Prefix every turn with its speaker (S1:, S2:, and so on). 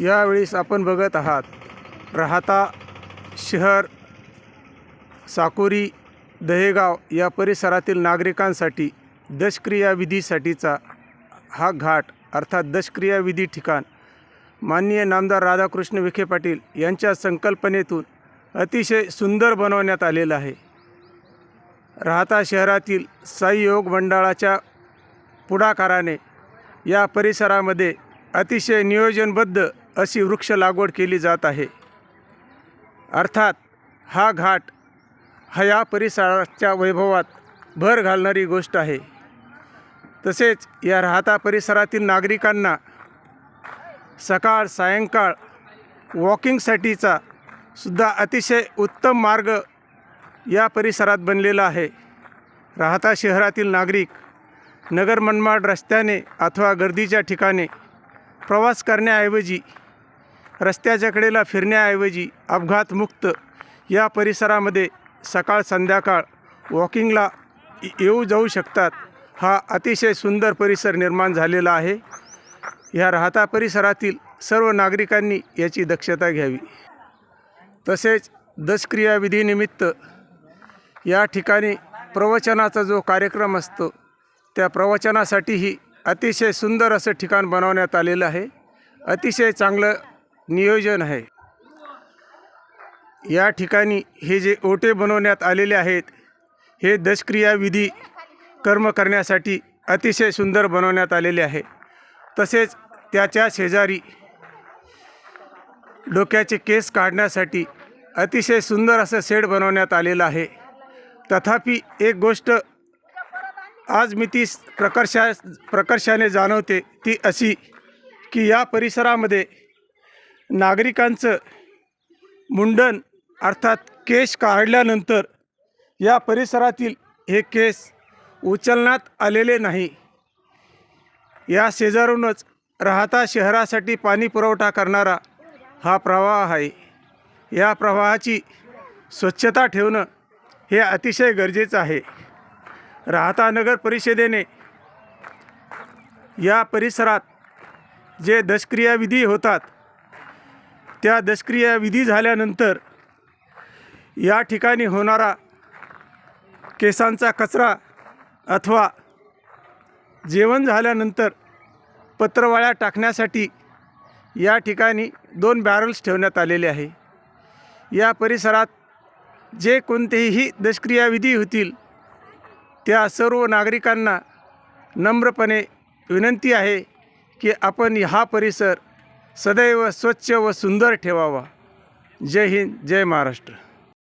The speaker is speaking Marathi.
S1: यावेळेस आपण बघत आहात राहता शहर साकोरी दहेगाव या परिसरातील नागरिकांसाठी दशक्रिया विधीसाठीचा हा घाट अर्थात दशक्रियाविधी ठिकाण माननीय नामदार राधाकृष्ण विखे पाटील यांच्या संकल्पनेतून अतिशय सुंदर बनवण्यात आलेलं आहे. राहता शहरातील साई योग मंडळाच्या पुढाकाराने या परिसरामध्ये अतिशय नियोजनबद्ध अशी वृक्ष लागवड केली जात आहे. अर्थात हा घाट हा या परिसराच्या वैभवात भर घालणारी गोष्ट आहे. तसेच या राहता परिसरातील नागरिकांना सकाळ सायंकाळ वॉकिंगसाठीचा सुद्धा अतिशय उत्तम मार्ग या परिसरात बनलेला आहे. राहता शहरातील नागरिक नगर मनमाड रस्त्याने अथवा गर्दीच्या ठिकाणी प्रवास करण्याऐवजी रस्त्याच्या कडेला फिरण्याऐवजी अपघातमुक्त या परिसरामध्ये सकाळ संध्याकाळ वॉकिंगला येऊ जाऊ शकतात. हा अतिशय सुंदर परिसर निर्माण झालेला आहे. ह्या राहता परिसरातील सर्व नागरिकांनी याची दक्षता घ्यावी. तसेच दशक्रिया विधीनिमित्त या ठिकाणी प्रवचनाचा जो कार्यक्रम असतो त्या प्रवचनासाठीही अतिशय सुंदर असं ठिकाण बनवण्यात आलेलं आहे. अतिशय चांगलं नियोजन आहे. या ठिकाणी हे जे ओटे बनवण्यात आलेले आहेत हे दशक्रियाविधी कर्म करण्यासाठी अतिशय सुंदर बनवण्यात आलेले आहे. तसेच त्याच्या शेजारी डोक्याचे केस काढण्यासाठी अतिशय सुंदर असं शेड बनवण्यात आलेलं आहे. तथापि एक गोष्ट आज मी ती प्रकर्षा प्रकर्षाने जाणवते ती अशी की या परिसरामध्ये नागरिकांचं मुंडन अर्थात केस काढल्यानंतर या परिसरातील हे केस उचलण्यात आलेले नाही. या शेजारूनच राहता शहरासाठी पाणी पुरवठा करणारा हा प्रवाह आहे. या प्रवाहाची स्वच्छता ठेवणं हे अतिशय गरजेचं आहे. राहता नगर परिषदेने या परिसरात जे दशक्रियाविधी होतात त्या दशक्रिया विधी झाल्यानंतर या ठिकाणी होणारा केसांचा कचरा अथवा जेवण झाल्यानंतर पत्रवाळ्या टाकण्यासाठी या ठिकाणी दोन बॅरल्स ठेवण्यात आलेले आहे. या परिसरात जे कोणतेही दशक्रियाविधी होतील त्या सर्व नागरिकांना नम्रपणे विनंती आहे की आपण हा परिसर सदैव स्वच्छ व सुंदर ठेवावा. जय हिंद जय महाराष्ट्र.